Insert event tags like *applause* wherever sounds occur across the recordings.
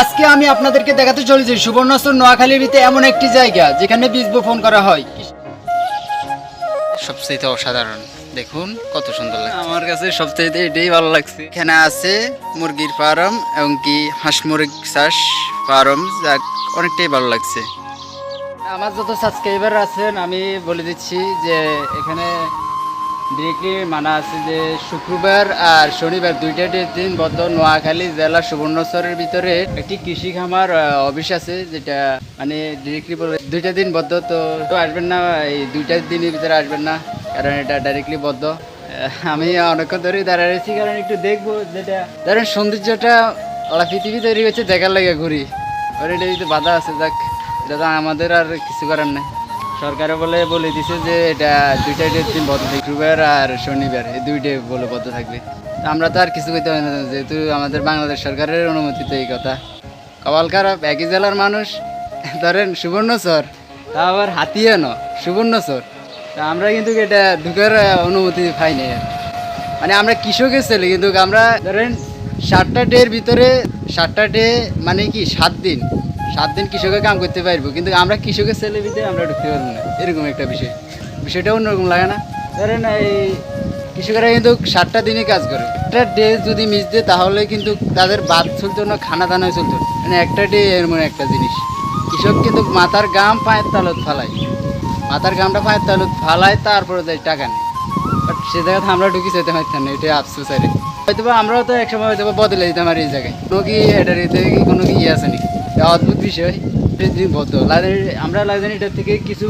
আজকে আমি আপনাদেরকে দেখাতে চলেছি সুবর্ণচর নোয়াখালীর ভিতরে এমন একটি জায়গা যেখানে বীজ বপন করা হয়। সবচেয়ে অসাধারণ। দেখুন কত সুন্দর লাগছে। আমার কাছে সবচেয়ে এটাই ভালো লাগছে। এখানে আছে মুরগির ফার্ম এবং কি হাঁস মুরগ চাষ ফার্ম যা অনেকটাই ভালো লাগছে। আমার যত সাবস্ক্রাইবার আছেন আমি বলে দিচ্ছি যে এখানে ডিরেক্টলি মানা আছে যে শুক্রবার আর শনিবার দুইটা দিন বদ্ধ নোয়াখালী জেলা সুবর্ণচরের ভিতরে একটি কৃষি খামার অফিস আছে যেটা মানে ডিরেক্টলি বলে দুইটা দিন বদ্ধ। তো তো আসবেন না, এই দুইটা দিনের ভিতরে আসবেন না, কারণ এটা ডাইরেক্টলি বদ্ধ। আমি অনেকক্ষণ ধরেই দাঁড়ায় রয়েছি, কারণ একটু দেখব যেটা। ধরেন সৌন্দর্যটা ওরা পৃথিবী তৈরি হয়েছে দেখার লাগে ঘুরি। ওর এটা যদি বাধা আছে, যাক, এটা তো আমাদের আর কিছু করার নাই। সরকারে বলে বলে দিছে যে এটা দুইটা ডেট দিন বন্ধ থাকবে, শুক্রবার আর শনিবার, এই দুইটে বলে বন্ধ থাকবে। আমরা তো আর কিছু করতে পারি না, যেহেতু আমাদের বাংলাদেশ সরকারের অনুমতিতে এই কথা। কপাল খারাপ, একই জেলার মানুষ। ধরেন সুবর্ণচর তা আবার হাতিয়ানো সুবর্ণচর তা আমরা কিন্তু এটা ঢুকার অনুমতি পাই নাই মানে আমরা কৃষকের ছেলে, কিন্তু আমরা ধরেন সাতটা ডের ভিতরে, সাতটা ডে মানে কি, সাত দিন। সাত দিন কৃষকের কাম করতে পারব, কিন্তু আমরা কৃষকের ছেলে ভিতরে আমরা ঢুকতে পারব না। এরকম একটা বিষয়। বিষয়টা অন্যরকম লাগে না। ধরেন এই কৃষকেরা কিন্তু সাতটা দিনই কাজ করে। একটা ডে যদি মিস দেয়, তাহলে কিন্তু তাদের বাদ চলতো না খানা দানা চলতো। মানে একটা ডে এমন একটা জিনিস। কৃষক কিন্তু মাথার গাম পায়ের তালত ফালায়। মাথার গামটা পায়ের তালত ফালায়, তারপরে যায় টাকা নেই বাট সে জায়গাতে আমরা ঢুকি যেতে পারতাম না এটা আফসোস আরে হয়তো আমরাও তো একসময় হয়তো বদলে দিতাম আর এই জায়গায়। কোনো কি এটার কি কোনো কি ইয়ে আছে নাকি? অদ্ভুত বিষয়। দিন বদ্ধ লাইব্রেরি আমরা লাইব্রেরি এটার থেকে কিছু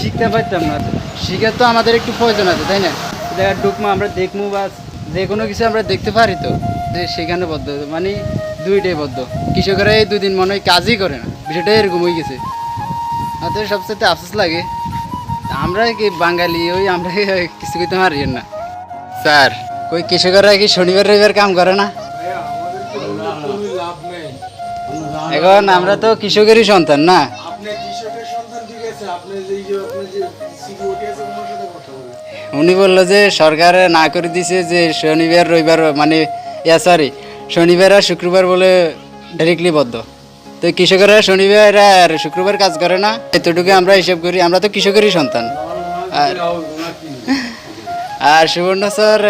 শিখতে পারতাম না। শিখার তো আমাদের একটু প্রয়োজন আছে তাই না? দেখা ঢুকমো আমরা দেখব বা যে কোনো কিছু আমরা দেখতে পারি তো। যে সেখানে বদ্ধ। মানে দুইটাই বদ্ধ। কৃষকেরা এই দুদিন মনে হয় কাজই করে না। বিষয়টা এরকম হয়ে গেছে। আমাদের সবচেয়ে আফসোস লাগে আমরা কি বাঙালি ওই আমরা কিছু করতে পারি না। স্যার। ওই কৃষকরা কি শনিবার রবিবার কাম করে না? এখন আমরা তো কৃষকেরই সন্তান না? উনি বলল যে সরকার না করে দিছে যে শনিবার রবিবার মানে ইয়া সরি শনিবার আর শুক্রবার বলে ডাইরেক্টলি বদ্ধ। তো কৃষকেরা শনিবার আর শুক্রবার কাজ করে না এতটুকু আমরা হিসেব করি আমরা তো কৃষকেরই সন্তান। আর আর সুবর্ণ স্যার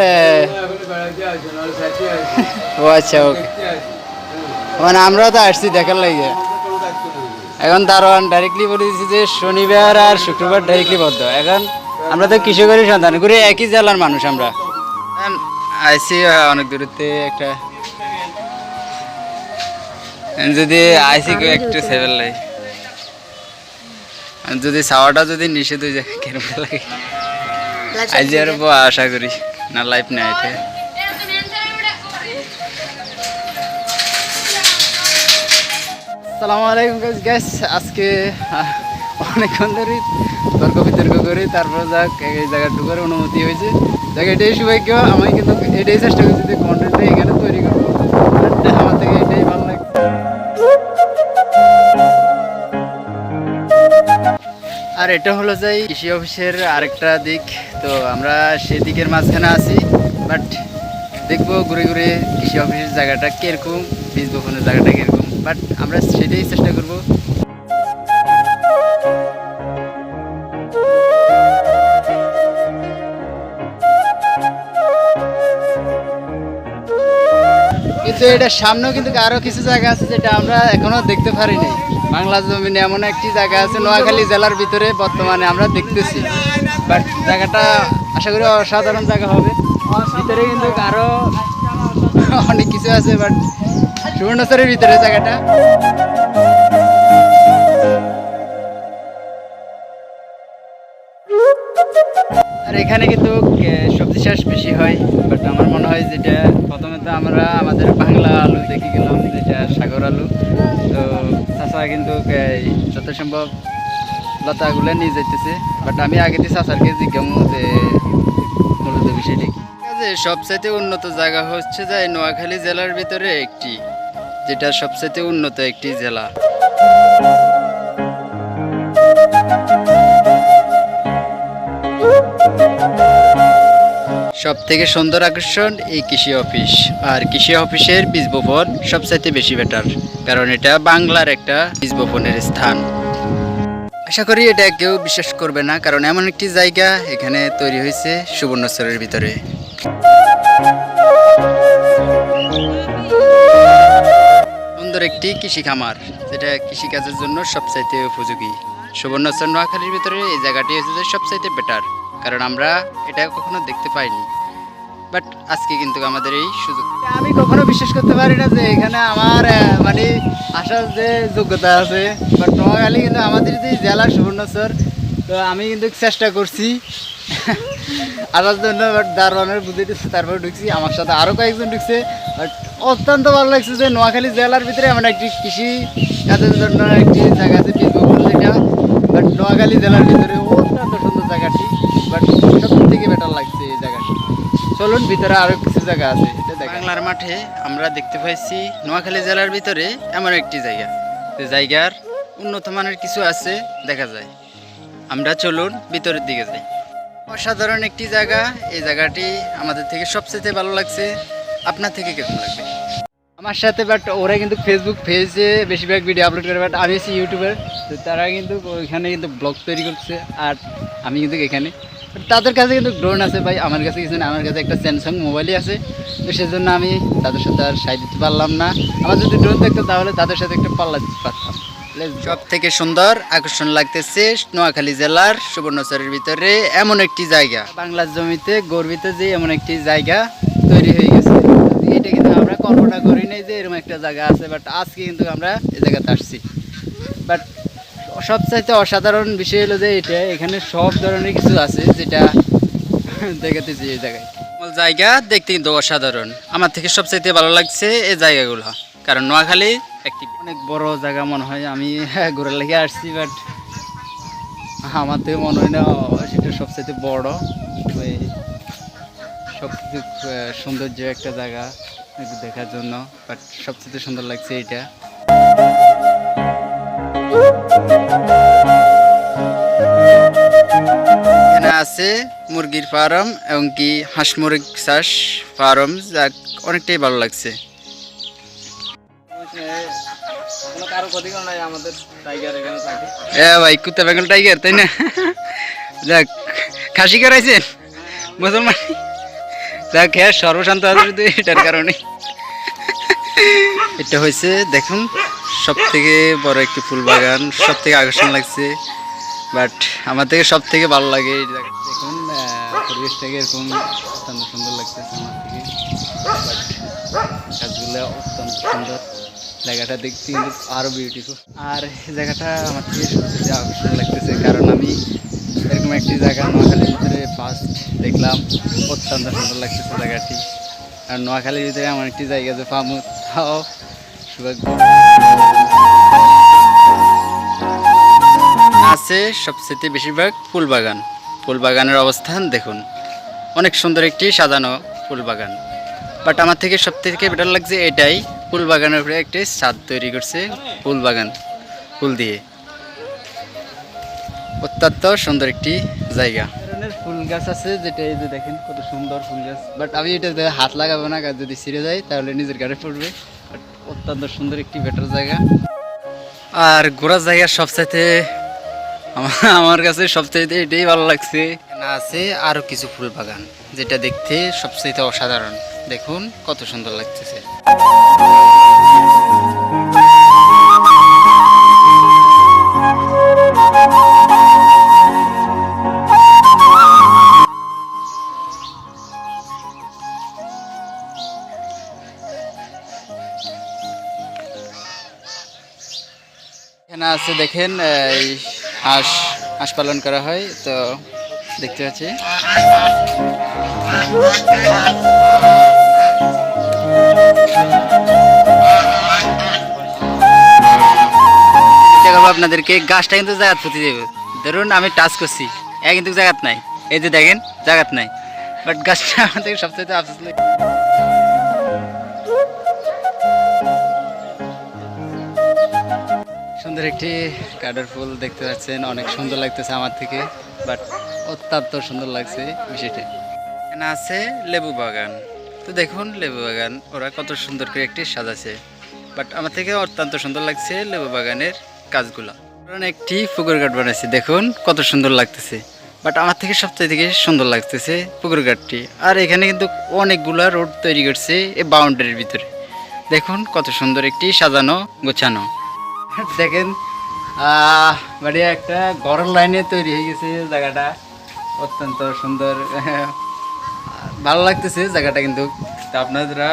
ও আচ্ছা ওকে। মানে আমরা তো আসছি দেখার লাগে। এখন দারোয়ান ডাইরেক্টলি বলে দিচ্ছি যে শনিবার আর শুক্রবার ডাইরেক্টলি বদ্ধ এখন আমরা তো কৃষকেরই সন্তান ঘুরে একই জেলার মানুষ আমরা। আইসি অনেক দূরত্বে একটা। যদি আইসি কেউ একটু সেভেল লাই। যদি সাওয়াটা যদি নিষেধ হয়ে যায় কেরম লাগে? আজ আর আশা করি। না লাইফ নেই এটা সালামু আলাইকুম গ্যাস আজকে অনেকক্ষণ ধরে তর্ক বিতর্ক করে, তারপর যাক, এই জায়গা ঢুকার অনুমতি হয়েছে। যাক এটাই সৌভাগ্য, আমি কিন্তু এটাই চেষ্টা করছি যে কন্টেন্টটা এখানে তৈরি করব। আমার থেকে এটাই ভালো লাগছে আর এটা হলো যাই কৃষি অফিসের আরেকটা দিক। তো আমরা সেদিকের মাঝখানে আছি বাট দেখব ঘুরে ঘুরে কৃষি অফিসের জায়গাটা কীরকম, বীজ বপনের জায়গাটা কীরকম। বাট আমরা সেটাই চেষ্টা করব। কিন্তু এটা সামনেও কিন্তু আরও কিছু জায়গা আছে যেটা আমরা এখনও দেখতে পারিনি। বাংলা জমিনে এমন একটি জায়গা আছে, নোয়াখালী জেলার ভিতরে বর্তমানে আমরা দেখতেছি। বাট জায়গাটা আশা করি অসাধারণ জায়গা হবে। ভিতরে কিন্তু আরও অনেক কিছু আছে, বাট সুবর্ণচরের ভিতরে জায়গাটা। আর এখানে কিন্তু সবজি চাষ বেশি হয় বাট আমার মনে হয় যেটা, প্রথমে তো আমরা আমাদের বাংলা আলু দেখে গেলাম, যেটা সাগর আলু। তো চাষা কিন্তু যত সম্ভব লতাগুলো নিয়ে যাইতেছে বাট আমি আগে দিয়ে চাষারকে জিজ্ঞামু যে, মূলত বিষয়টি কি। সবচাইতে উন্নত জায়গা হচ্ছে যে নোয়াখালী জেলার ভিতরে একটি। যেটা সবচাইতে উন্নত একটি জেলা। সব থেকে সুন্দর আকর্ষণ এই কৃষি অফিস। আর কৃষি অফিসের বীজ বপন সবচাইতে বেশি বেটার কারণ এটা বাংলার একটা বীজ বপনের স্থান। আশা করি এটা কেউ বিশ্বাস করবে না, কারণ এমন একটি জায়গা এখানে তৈরি হয়েছে সুবর্ণচরের ভিতরে। সুন্দর একটি কৃষি খামার, যেটা কৃষিকাজের জন্য সবচাইতে উপযোগী। সুবর্ণচর নোয়াখালীর ভিতরে এই জায়গাটি হচ্ছে সবচাইতে বেটার কারণ আমরা এটা কখনো দেখতে পাইনি। বাট আজকে কিন্তু আমাদের এই সুযোগ আমি কখনো বিশ্বাস করতে পারি না যে এখানে আমার মানে আসার যে যোগ্যতা আছে। বাট নোয়াখালী কিন্তু আমাদের যে জেলা সুবর্ণচর, তো আমি কিন্তু চেষ্টা করছি আসার জন্য বাট দারোয়ানের বুঝে দিচ্ছে, তারপরে ঢুকছি, আমার সাথে আরও কয়েকজন ঢুকছে বাট অত্যন্ত ভালো লাগছে যে নোয়াখালী জেলার ভিতরে এমন একটি কৃষি কাজের জন্য একটি জায়গা আছে যেটা বাট নোয়াখালী জেলার ভিতরে অত্যন্ত সুন্দর জায়গাটি বাট সব থেকে বেটার লাগছে এই জায়গাটি। চলুন, ভিতরে আরও কিছু জায়গা আছে বাংলার মাঠে আমরা দেখতে পাইছি নোয়াখালী জেলার ভিতরে এমন একটি জায়গা। যে জায়গার উন্নত মানের কিছু আছে, দেখা যায়। আমরা চলুন ভিতরের দিকে যাই। অসাধারণ একটি জায়গা। এই জায়গাটি আমাদের থেকে সবচেয়ে ভালো লাগছে। আপনার থেকে কেমন লাগবে? আমার সাথে বাট ওরা কিন্তু ফেসবুক পেজে বেশিরভাগ ভিডিও আপলোড করে বাট আমি ইউটিউবার তো তারা কিন্তু ওইখানে কিন্তু ব্লগ তৈরি করছে, আর আমি কিন্তু এখানে। তাদের কাছে কিন্তু ড্রোন আছে ভাই, আমার কাছে কিছু আমার কাছে একটা স্যামসাং মোবাইলই আছে। তো সেজন্য আমি তাদের সাথে আর সাই দিতে পারলাম না। আমার যদি ড্রোন থাকতো তাহলে তাদের সাথে একটা পাল্লা দিতে পারতাম। সব থেকে সুন্দর আকর্ষণ লাগতেছে নোয়াখালী জেলার সুবর্ণচরের ভিতরে এমন একটি জায়গা। বাংলার জমিতে গর্বিত যে এমন একটি জায়গা তৈরি হয়ে গেছে। এটা কিন্তু আমরা কল্পনা করি নাই যে এরকম একটা জায়গা আছে বাট আজকে কিন্তু আমরা এই জায়গাতে আসছি। বাট সবচাইতে অসাধারণ বিষয় হলো যে এটা, এখানে সব ধরনের কিছু আছে যেটা *laughs* দেখাতেছি এই জায়গায়। জায়গা দেখতে কিন্তু অসাধারণ। আমার থেকে সবচাইতে ভালো লাগছে এই জায়গাগুলো, কারণ নোয়াখালী একটি বড় জায়গা মনে হয়, আমি ঘোরার লেগে আসছি বাট আমার থেকে মনে হয় না, সেটা সবচাইতে বড়। ওই সব কিছু সৌন্দর্য একটা জায়গা দেখার জন্য বাট সবচেয়ে সুন্দর লাগছে এটা এখানে আছে মুরগির ফার্ম এবং কি হাঁস মুরগ চাষ ফার্ম যা অনেকটাই ভালো লাগছে। ভাই, কুত্তা বেঙ্গল টাইগার তাই না? যাক খাসি করাইছেন মুসলমান? হ্যাঁ সর্বশান্ত আছে শুধু এটার কারণে। এটা হয়েছে, দেখুন সব থেকে বড় একটি ফুল বাগান সব থেকে আকর্ষণ লাগছে। বাট আমার থেকে সব থেকে ভালো লাগে দেখুন পরিবেশটাকে এরকম অত্যন্ত সুন্দর লাগতেছে আমার থেকে। বাট, গাছগুলো অত্যন্ত সুন্দর। জায়গাটা দেখছি আরও বিউটিফুল আর জায়গাটা আমার থেকে সবচেয়ে আকর্ষণ লাগতেছে, কারণ আমি এরকম একটি জায়গা, নোয়াখালীর ভিতরে ফার্স্ট দেখলাম, অত্যন্ত সুন্দর লাগতেছে জায়গাটি। আর নোয়াখালীর ভিতরে আমার একটি জায়গা যে পামু তাও আছে সবচেয়ে বেশিরভাগ ফুল বাগান ফুল বাগানের অবস্থান দেখুন, অনেক সুন্দর একটি সাজানো ফুল বাগান বাট আমার থেকে সব থেকে বেটার লাগছে এটাই ফুল বাগানের উপরে একটি ছাদ তৈরি করছে ফুল বাগান ফুল দিয়ে। অত্যন্ত সুন্দর একটি জায়গা। ফুল গাছ আছে যেটা এই যে দেখেন কত সুন্দর ফুল গাছ। বাট আমি এটা হাত লাগাবো না গাছ যদি ছিঁড়ে যায় তাহলে নিজের গাড়ি পড়বে। অত্যন্ত সুন্দর একটি বেটার জায়গা। আর ঘোরার জায়গা সবচাইতে আমার- কাছে সবচাইতে এটাই ভালো লাগছে। না আছে আরও কিছু ফুল বাগান, যেটা দেখতে সবচাইতে অসাধারণ। দেখুন, কত সুন্দর লাগতেছে। এখানে আছে, দেখেন, এই হাঁস হাঁস পালন করা হয়, তো দেখতে পাচ্ছি। আপনাদেরকে, গাছটা কিন্তু জায়গাত ফুটে যাবে। ধরুন আমি টাচ করছি, এ কিন্তু জায়গাত নাই। এই যে দেখেন, জায়গাত নাই। বাট গাছটা আমাদের সবচেয়ে আফসোস সুন্দর একটি কাঠের ফুল দেখতে পাচ্ছেন। অনেক সুন্দর লাগতেছে আমার থেকে বাট অত্যন্ত সুন্দর লাগছে বিষয়টা। এখানে আছে লেবু বাগান। তো দেখুন লেবু বাগান, ওরা কত সুন্দর করে একটি সাজাছে বাট আমার থেকে অত্যন্ত সুন্দর লাগছে লেবু বাগানের কাজগুলো। একটি পুকুর ঘাট বানাইছে, দেখুন কত সুন্দর লাগতেছে। বাট আমার থেকে সবচেয়ে থেকে সুন্দর লাগতেছে পুকুর ঘাটটি। আর এখানে কিন্তু অনেকগুলা রোড তৈরি করছে এই বাউন্ডারির ভিতরে। দেখুন কত সুন্দর একটি সাজানো, গোছানো। *laughs* দেখেন আহ, বাড়ি একটা ঘরের লাইনে তৈরি হয়ে গেছে জায়গাটা। অত্যন্ত সুন্দর। *laughs* ভালো লাগতেছে জায়গাটা কিন্তু। তা আপনারা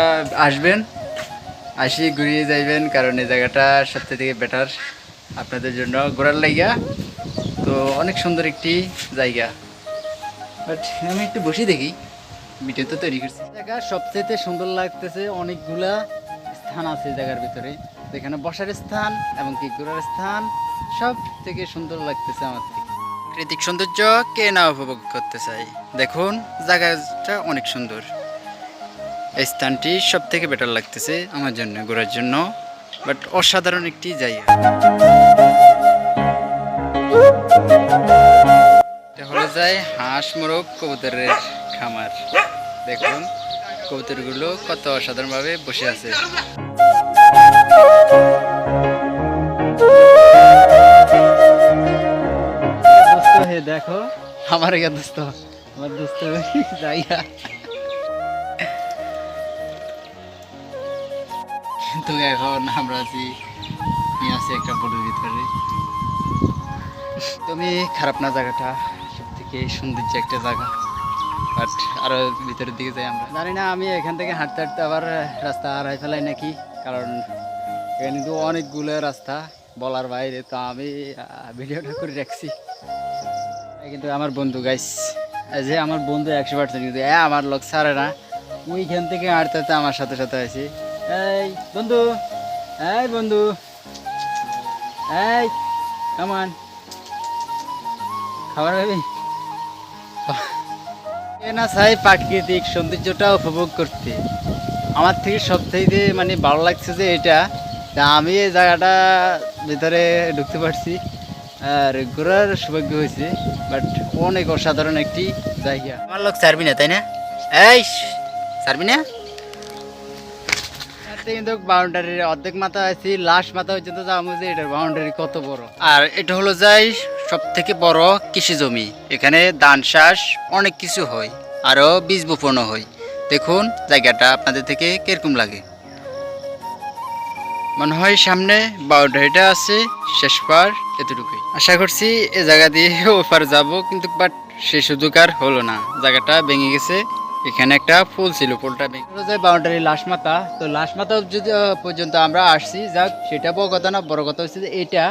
আসবেন আসি ঘুরিয়ে যাইবেন কারণ এই জায়গাটা সবথেকে থেকে বেটার আপনাদের জন্য ঘোরার লাইগা তো অনেক সুন্দর একটি জায়গা। বাট আমি একটু বসে দেখি। ভিডিও তো তৈরি করছি। জায়গা সবচেয়ে সুন্দর লাগতেছে অনেকগুলা স্থান আছে জায়গার ভিতরে। যেখানে বসার স্থান এবং কি ঘোরার স্থান সব থেকে সুন্দর লাগতেছে আমার থেকে। প্রাকৃতিক সৌন্দর্য কে না উপভোগ করতে চাই দেখুন, জায়গাটা অনেক সুন্দর। এই স্থানটি সব থেকে বেটার লাগতেছে আমার জন্য, ঘোরার জন্য বাট অসাধারণ একটি জায়গা। হলো যায় হাঁস, মোরগ, কবুতরের খামার। দেখুন, কবুতরগুলো কত অসাধারণভাবে বসে আছে। দেখো। আমার দোস্ত। আমার দোস্ত জায়গা এখন আমরা আছি আমি আছি একটা বোর্ডের ভিতরে। তুমি খারাপ না জায়গাটা সব থেকে সৌন্দর্য একটা জায়গা। বাট আরও ভিতরের দিকে যাই আমরা। জানি না আমি এখান থেকে হাঁটতে হাঁটতে আবার রাস্তা হারাই ফেলাই নাকি কারণ এখানে কিন্তু অনেকগুলো রাস্তা বলার বাইরে, তো আমি ভিডিওটা করে রাখছি। কিন্তু আমার বন্ধু গাইস যে আমার বন্ধু একশো পার্সেন্ট কিন্তু, এ আমার লোক ছাড়ে না। ওইখান থেকে হাঁটতে হাঁটতে আমার সাথে সাথে আছে এই, বন্ধু। এই বন্ধু। এই কামান খাবার খাবি? না চাই প্রাকৃতিক সৌন্দর্যটা উপভোগ করতে। আমার থেকে সব থেকে মানে ভালো লাগছে যে এটা তা আমি এই জায়গাটা ভিতরে ঢুকতে পারছি। আর ঘোরার সৌভাগ্য হয়েছে বাট অনেক অসাধারণ একটি জায়গা। আমার লোক ছাড়বি না তাই না? এই ছাড়বি না? কিন্তু বাউন্ডারির অর্ধেক মাথা আছে লাস্ট মাথা পর্যন্ত যাব যে এটার বাউন্ডারি কত বড়। আর এটা হলো যাই সব থেকে বড় কৃষি জমি। এখানে ধান চাষ অনেক কিছু হয় আরও বীজ বপনও হয়। দেখুন জায়গাটা আপনাদের থেকে কীরকম লাগে। মনে হয় সামনে বাউন্ডারিটা আছে শেষ পার এতটুকুই। আশা করছি এ জায়গা দিয়ে *laughs* ওপার যাব, কিন্তু বাট সে সুযোগ আর হলো না। জায়গাটা ভেঙে গেছে, এখানে একটা ফুল ছিল, ফুলটা ভেঙে হলো বাউন্ডারি লাশ মাথা, তো লাশ মাথা যদি পর্যন্ত আমরা আসছি, যাক, সেটা বড় কথা না, বড় কথা হচ্ছে যে এটা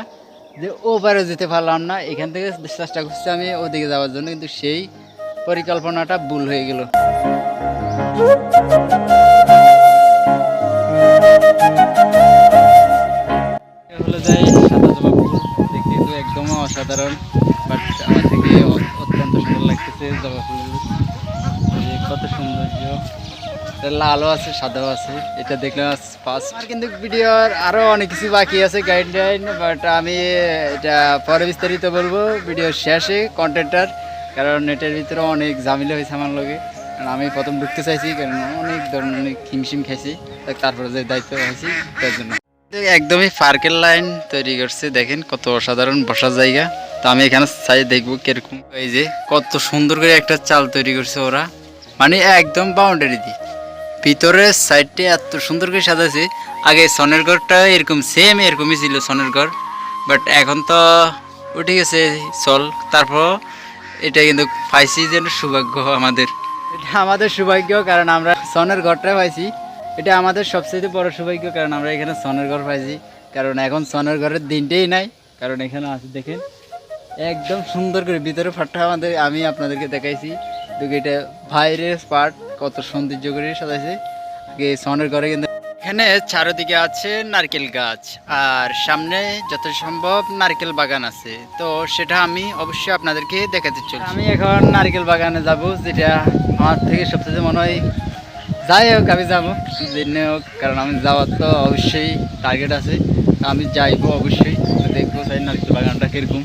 যে ওপারে যেতে পারলাম না, এখান থেকে চেষ্টা করছি আমি ওদিকে যাওয়ার জন্য, কিন্তু সেই পরিকল্পনাটা ভুল হয়ে গেল। যাই সাদা জবা ফুল দেখতে কিন্তু একদম অসাধারণ বাট আমার থেকে অত্যন্ত সুন্দর লাগতেছে জবা ফুল কত সৌন্দর্য। লালও আছে, সাদাও আছে। এটা দেখলাম ফার্স্ট কিন্তু ভিডিওর আরও অনেক কিছু বাকি আছে গাইডলাইন বাট আমি এটা পরে বিস্তারিত বলব। ভিডিও শেষে কন্টেন্টার কারণ এটার ভিতরে অনেক ঝামেলা হয়েছে আমার লগে। কারণ আমি প্রথম ঢুকতে চাইছি, কারণ অনেক ধরনের অনেক হিমশিম খাইছি তারপরে যে দায়িত্ব হয়েছি তার জন্য। একদমই পার্কের লাইন তৈরি করছে, দেখেন কত অসাধারণ বসার জায়গা। তো আমি এখানে চাই দেখব কীরকম। এই যে কত সুন্দর করে একটা চাল তৈরি করছে ওরা। মানে একদম বাউন্ডারি দিয়ে। ভিতরের সাইডটা এত সুন্দর করে সাজাছে আগে সনের ঘরটা এরকম সেম এরকমই ছিল সনের ঘর। বাট এখন তো উঠে গেছে চল। তারপর এটা কিন্তু পাইছি যেন সৌভাগ্য আমাদের। এটা আমাদের সৌভাগ্য, কারণ আমরা সনের ঘরটা পাইছি। এটা আমাদের সবচেয়ে বড় সৌভাগ্য, কারণ আমরা এখানে সনের ঘর পাইছি। কারণ এখন সনের ঘরের দিনটাই নাই। কারণ এখানে আছে, দেখেন, একদম সুন্দর করে ভিতরে ফাটটা আমাদের, আমি আপনাদেরকে দেখাইছি। তো এটা বাইরের পার্ট কত সৌন্দর্য করে সাজাইছে। সনের ঘরে কিন্তু এখানে চারিদিকে আছে নারকেল গাছ, আর সামনে যত সম্ভব নারকেল বাগান আছে। তো সেটা আমি অবশ্যই আপনাদেরকে দেখাতে চলছি। আমি এখন নারকেল বাগানে যাব, যেটা আমার থেকে সবচেয়ে মনে হয় যাই হোক, আমি যাব। যেদিনে হোক, কারণ আমি যাওয়ার তো অবশ্যই টার্গেট আছে। আমি যাইবো অবশ্যই। দেখব তাই নারকেল বাগানটা কীরকম।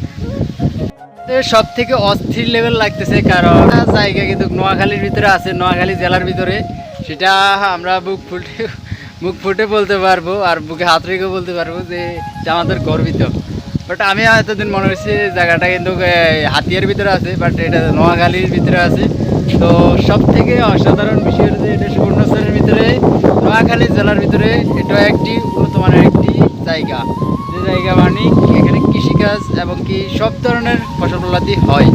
সব থেকে অস্থির লেভেল লাগতেছে কারণ জায়গা কিন্তু নোয়াখালীর ভিতরে আছে, নোয়াখালী জেলার ভিতরে। সেটা আমরা বুক ফুটে মুখ ফুটে বলতে পারব আর বুকে হাত রেখে বলতে পারব যে আমাদের গর্বিত। বাট আমি এতদিন মনে হচ্ছে জায়গাটা কিন্তু হাতিয়ার ভিতরে আছে বাট এটা নোয়াখালীর ভিতরে আছে। তো সব থেকে অসাধারণ বিষয় হচ্ছে এটা সুবর্ণচরের ভিতরে, নোয়াখালী জেলার ভিতরে এটা একটি উন্নত মানের একটি জায়গা। যে জায়গা মানে এখানে কৃষিকাজ এবং কি সব ধরনের ফসল ফলাদি হয়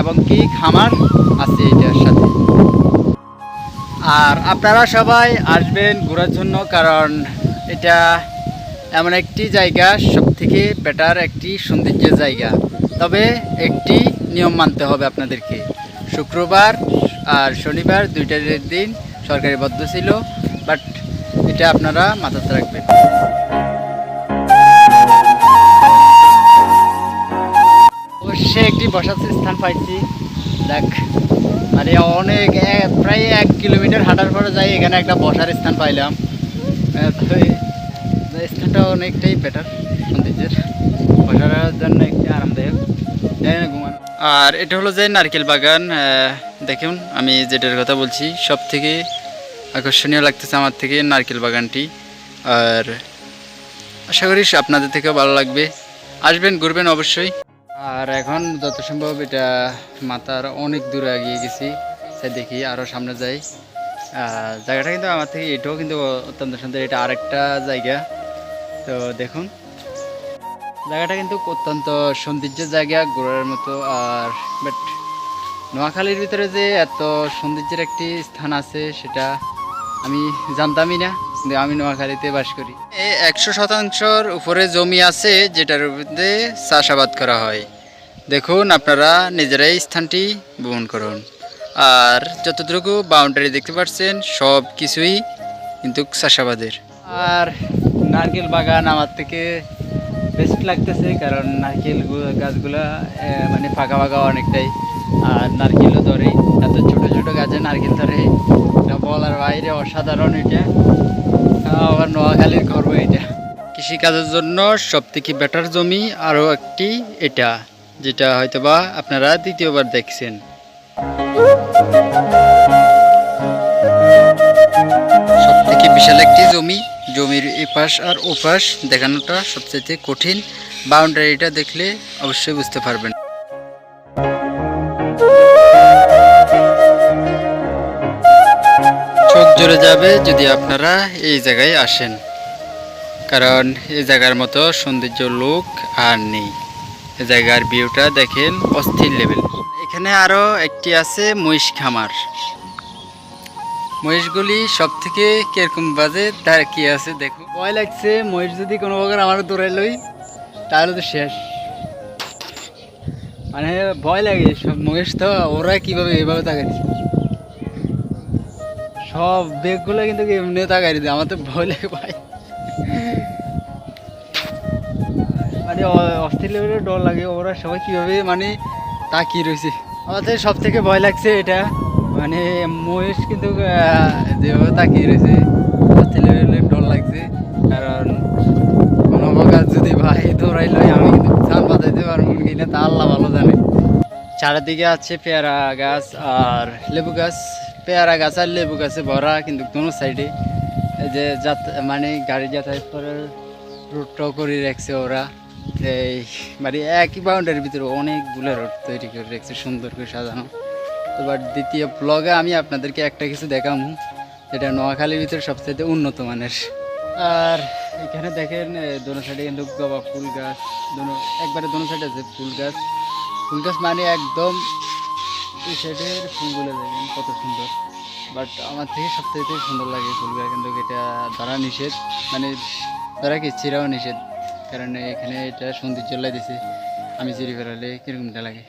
এবং কি খামার আছে এটার সাথে। আর আপনারা সবাই আসবেন ঘোরার জন্য কারণ এটা এমন একটি জায়গা সব থেকে বেটার একটি সৌন্দর্যের জায়গা। তবে একটি নিয়ম মানতে হবে আপনাদেরকে। শুক্রবার আর শনিবার দুইটার দিন সরকারি বদ্ধ ছিল বাট এটা আপনারা মাথাতে রাখবেন। অবশ্যই একটি বসার স্থান পাইছি। দেখ মানে অনেক প্রায় এক কিলোমিটার হাঁটার পরে যাই এখানে একটা বসার স্থান পাইলাম। স্থানটা অনেকটাই বেটার সৌন্দর্যের। বসার জন্য একটি আরামদায়ক। আর এটা হলো যে নারকেল বাগান দেখুন, আমি যেটার কথা বলছি সব থেকে আকর্ষণীয় লাগতেছে আমার থেকে নারকেল বাগানটি। আর আশা করি আপনাদের থেকেও ভালো লাগবে। আসবেন, ঘুরবেন অবশ্যই। আর এখন যত সম্ভব এটা মাথার অনেক দূরে এগিয়ে গেছি, সে দেখি আরও সামনে যাই। জায়গাটা কিন্তু আমার থেকে এটাও কিন্তু অত্যন্ত সুন্দর, এটা আরেকটা জায়গা। তো দেখুন জায়গাটা কিন্তু অত্যন্ত সৌন্দর্যের জায়গা ঘোরার মতো আর বাট নোয়াখালীর ভিতরে যে এত সৌন্দর্যের একটি স্থান আছে সেটা আমি জানতামই না কিন্তু আমি নোয়াখালীতে বাস করি। একশো শতাংশর উপরে জমি আছে যেটার মধ্যে চাষাবাদ করা হয়। দেখুন আপনারা নিজেরাই স্থানটি ভ্রমণ করুন। আর যতটুকু বাউন্ডারি দেখতে পাচ্ছেন সব কিছুই কিন্তু চাষাবাদের। আর নারকেল বাগান আমার থেকে বেস্ট লাগতেছে কারণ নারকেল গাছগুলা মানে ফাঁকা ফাঁকা অনেকটাই। আর নারকেলও ধরে, এত ছোট ছোট গাছে নারকেল ধরে, এটা বলার বাইরে অসাধারণ এটা। আবার নোয়াখালীর গর্ব এটা। কৃষিকাজের জন্য সব থেকে বেটার জমি আরও একটি এটা, যেটা হয়তোবা আপনারা দ্বিতীয়বার দেখছেন। সব থেকে বিশাল একটি জমি জমির এপাশ আর ওপাশ দেখানোটা সবচেয়ে কঠিন। বাউন্ডারিটা দেখলে অবশ্যই বুঝতে পারবেন। চোখ জুড়ে যাবে যদি আপনারা এই জায়গায় আসেন। কারণ এই জায়গার মতো সৌন্দর্য লোক আর নেই। এ জায়গার ভিউটা দেখেন অস্থির লেভেল। এখানে আরও একটি আছে মহিষ খামার। মহিষগুলি সব থেকে কীরকম বাজে, তার কি আছে দেখো। ভয় লাগছে মহিষ যদি কোনো প্রকার আমার দৌড়াই লই, তাহলে তো শেষ। মানে ভয় লাগে সব মহিষ তো ওরা কীভাবে এভাবে তাকাচ্ছে সব বেগগুলো কিন্তু এমনি তাকাই দিতে আমার তো ভয় লাগে ভাই। মানে অস্থির লেভেলের ডর লাগে, ওরা সবাই কীভাবে মানে তাকিয়ে রয়েছে। আমাদের সব থেকে ভয় লাগছে এটা। মানে মহেশ কিন্তু যেভাবে তাকিয়ে রয়েছে লেভেলের ডর লাগছে। কারণ কোনো প্রকার যদি ভাই দৌড়াই আমি কিন্তু চাল বাজাইতে পারব কিনা তা আল্লাহ ভালো জানে। চারিদিকে আছে পেয়ারা গাছ আর লেবু গাছ। পেয়ারা গাছ আর লেবু গাছে ভরা কিন্তু কোনো সাইডে। যে যাত মানে গাড়ি যাতায়াত করার রুটটাও করে রাখছে ওরা। এই মানে একই বাউন্ডারির ভিতরে অনেকগুলো রোড তৈরি করে রাখছে, সুন্দর করে সাজানো। এবার দ্বিতীয় ব্লগে আমি আপনাদেরকে একটা কিছু দেখাবো যেটা নোয়াখালীর ভিতরে সবচেয়ে উন্নত মানের। আর এখানে দেখেন দোনো সাইডে কিন্তু গবা ফুল গাছ, দোনো, একবারে দোনো সাইডে আছে ফুল গাছ। ফুল গাছ মানে একদম এই সাইডের ফুলগুলো দেখেন কত সুন্দর। বাট আমার থেকে সবথেকে সুন্দর লাগে ফুলগুলো কিন্তু এটা ধরা নিষেধ। মানে ধরা কি, চিরাও নিষেধ। কারণ এখানে এটা সৌন্দর্য দিছে। আমি চিরি ফেরালে কীরকমটা লাগে?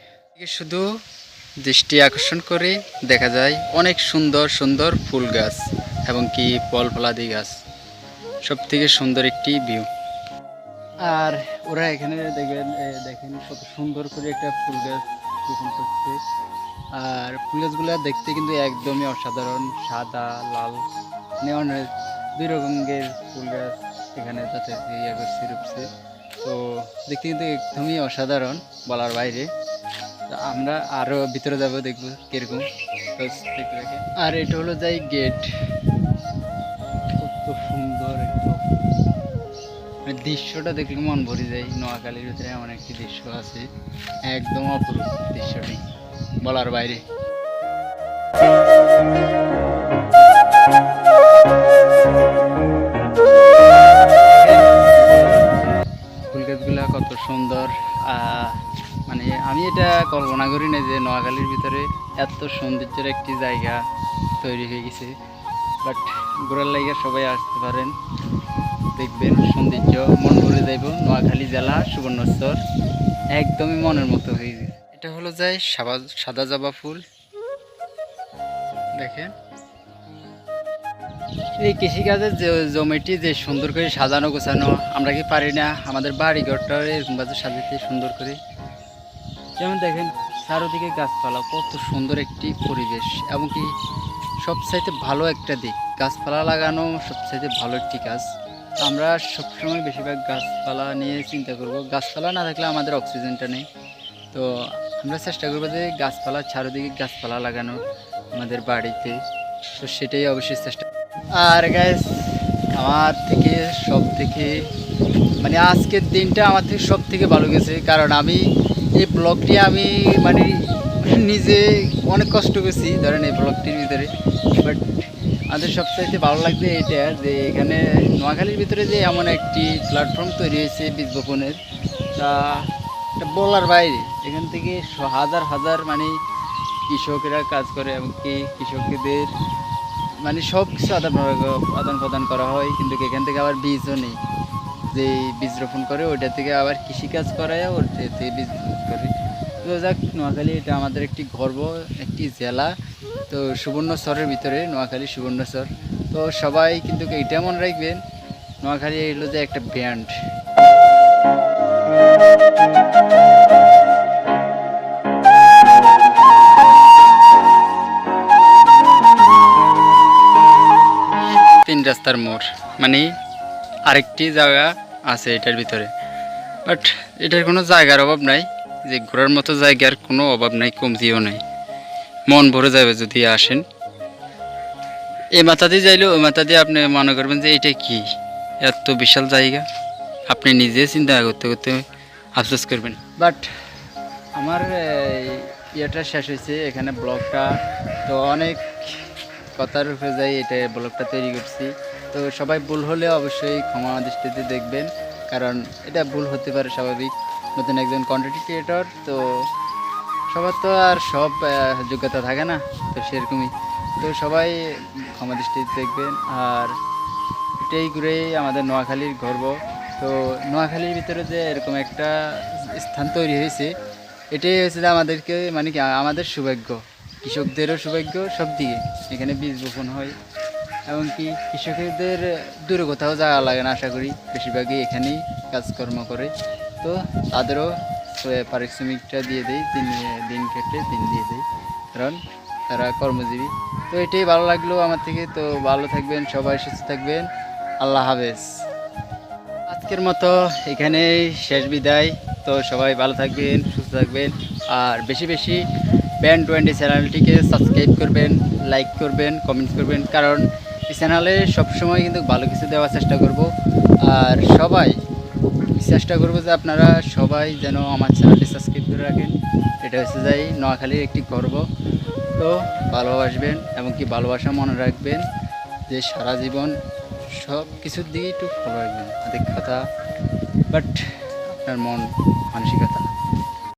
শুধু দৃষ্টি আকর্ষণ করে দেখা যায় অনেক সুন্দর সুন্দর ফুল গাছ এবং কি ফল ফলাদি গাছ। সব থেকে সুন্দর একটি ভিউ আর ওরা এখানে দেখবেন দেখেন কত সুন্দর করে একটা ফুল গাছ রোপণ করছে। আর ফুল গাছগুলো দেখতে কিন্তু একদমই অসাধারণ, সাদা, লাল অনেক দুই রকমের ফুল গাছ এখানে যাতে ইয়ে করছে, রূপছে। তো দেখতে কিন্তু একদমই অসাধারণ বলার বাইরে। আমরা আরও ভিতরে যাব, দেখব কীরকম। আর এটা হলো যাই গেট কত সুন্দর একদম। মানে দৃশ্যটা দেখলে মন ভরে যায়। নোয়াখালীর ভিতরে এমন একটি দৃশ্য আছে। একদম অপরূপ দৃশ্যটি, বলার বাইরে। ফুল গাছগুলা কত সুন্দর। মানে আমি এটা কল্পনা করি না যে নোয়াখালীর ভিতরে এত সৌন্দর্যের একটি জায়গা তৈরি হয়ে গেছে। বাট ঘোরার লাইগা সবাই আসতে পারেন, দেখবেন সৌন্দর্য, মন ভরে যাইব। নোয়াখালী জেলা সুবর্ণস্তর একদমই মনের মতো হয়ে গেছে। এটা হলো যায় সাদা সাদা জবা ফুল। দেখেন। এই কৃষিকাজের যে জমিটি যে সুন্দর করে সাজানো গোছানো, আমরা কি পারি না? আমাদের বাড়ি ঘরটা এরকমভাবে সাজাতে সুন্দর করে। যেমন দেখেন, চারোদিকে গাছপালা, কত সুন্দর একটি পরিবেশ এমনকি সবচাইতে ভালো একটা দিক। গাছপালা লাগানো সবচাইতে ভালো একটি কাজ। আমরা সবসময় বেশিরভাগ গাছপালা নিয়ে চিন্তা করব। গাছপালা না থাকলে আমাদের অক্সিজেনটা নেই। তো আমরা চেষ্টা করব যে গাছপালা, চারোদিকে গাছপালা লাগানো আমাদের বাড়িতে। তো সেটাই অবশ্যই চেষ্টা আর গ্যাস আমার থেকে সব থেকে মানে আজকের দিনটা আমার থেকে সব থেকে ভালো গেছে। কারণ আমি এই ব্লগটি আমি মানে নিজে অনেক কষ্ট করছি, ধরেন এই ব্লগটির ভিতরে। বাট আমাদের সবচাইতে ভালো লাগছে এটা যে এখানে নোয়াখালীর ভিতরে যে এমন একটি প্ল্যাটফর্ম তৈরি হয়েছে বীজ তা এটা বলার বাইরে। এখান থেকে হাজার হাজার মানে কৃষকেরা কাজ করে এমনকি কৃষকদের মানে সব কিছু আদান আদান প্রদান করা হয়, কিন্তু এখান থেকে আবার বীজও নেই। যে বীজ রোপণ করে ওইটা থেকে আবার কৃষিকাজ করায় ওর থেকে বীজ করে। তো যাক, নোয়াখালী এটা আমাদের একটি গর্ব, একটি জেলা। তো সুবর্ণচরের ভিতরে নোয়াখালী সুবর্ণচর তো সবাই কিন্তু এইটা মনে রাখবেন, নোয়াখালী এগুলো যে একটা ব্যান্ড। তিন রাস্তার মোড়। মানে আরেকটি জায়গা আছে এটার ভিতরে। বাট এটার কোনো জায়গার অভাব নাই। যে ঘোরার মতো জায়গার কোনো অভাব নাই, কমতিও নাই। মন ভরে যাবে যদি আসেন। এই মাথা দিয়ে যাইলে ওই মাথা দিয়ে আপনি মনে করবেন যে এটা কি? এত বিশাল জায়গা। আপনি নিজে চিন্তা করতে করতে আফসোস করবেন। বাট আমার ইয়েটা শেষ হয়েছে। এখানে ব্লগটা তো অনেক কথার উপরে যাই, এটা ব্লগটা তৈরি করছি। তো সবাই ভুল হলে অবশ্যই ক্ষমা দৃষ্টিতে দেখবেন, কারণ এটা ভুল হতে পারে স্বাভাবিক, নতুন একজন কন্টেন্ট ক্রিয়েটর তো সবার তো আর সব যোগ্যতা থাকে না, তো সেরকমই। তো সবাই ক্ষমা দৃষ্টিতে দেখবেন, আর এটাই ঘুরে আমাদের নোয়াখালীর গর্ব। তো নোয়াখালীর ভিতরে যে এরকম একটা স্থান তৈরি হয়েছে, এটাই হয়েছে আমাদেরকে মানে কি, আমাদের সৌভাগ্য। কৃষকদেরও সৌভাগ্য, সব দিকে। এখানে বীজ বপন হয়। এমনকি কৃষকদের দূরে কোথাও যাওয়া লাগে না, আশা করি। বেশিরভাগই এখানেই কাজকর্ম করে। তো তাদেরও পারিশ্রমিকটা দিয়ে দেয় দিন দিন কেটে দিন দিয়ে দেয় কারণ তারা কর্মজীবী। তো এটাই ভালো লাগল আমার থেকে। তো ভালো থাকবেন, সবাই সুস্থ থাকবেন। আল্লাহ হাফেজ। আজকের মতো এখানেই শেষ বিদায়। তো সবাই ভালো থাকবেন, সুস্থ থাকবেন। আর বেশি বেশি ব্যান্ড টোয়েন্টি চ্যানেলটিকে সাবস্ক্রাইব করবেন লাইক করবেন কমেন্ট করবেন, কারণ এই চ্যানেলে সবসময় কিন্তু ভালো কিছু দেওয়ার চেষ্টা করব। আর সবাই চেষ্টা করব যে আপনারা সবাই যেন আমার চ্যানেলটি সাবস্ক্রাইব করে রাখেন। এটা হচ্ছে যাই নোয়াখালীর একটি গর্ব তো ভালোবাসবেন এমনকি ভালোবাসা মনে রাখবেন যে সারা জীবন সব কিছুর দিকে একটু ফলো রাখবেন। আধিক কথা বাট আপনার মন, মানসিকতা।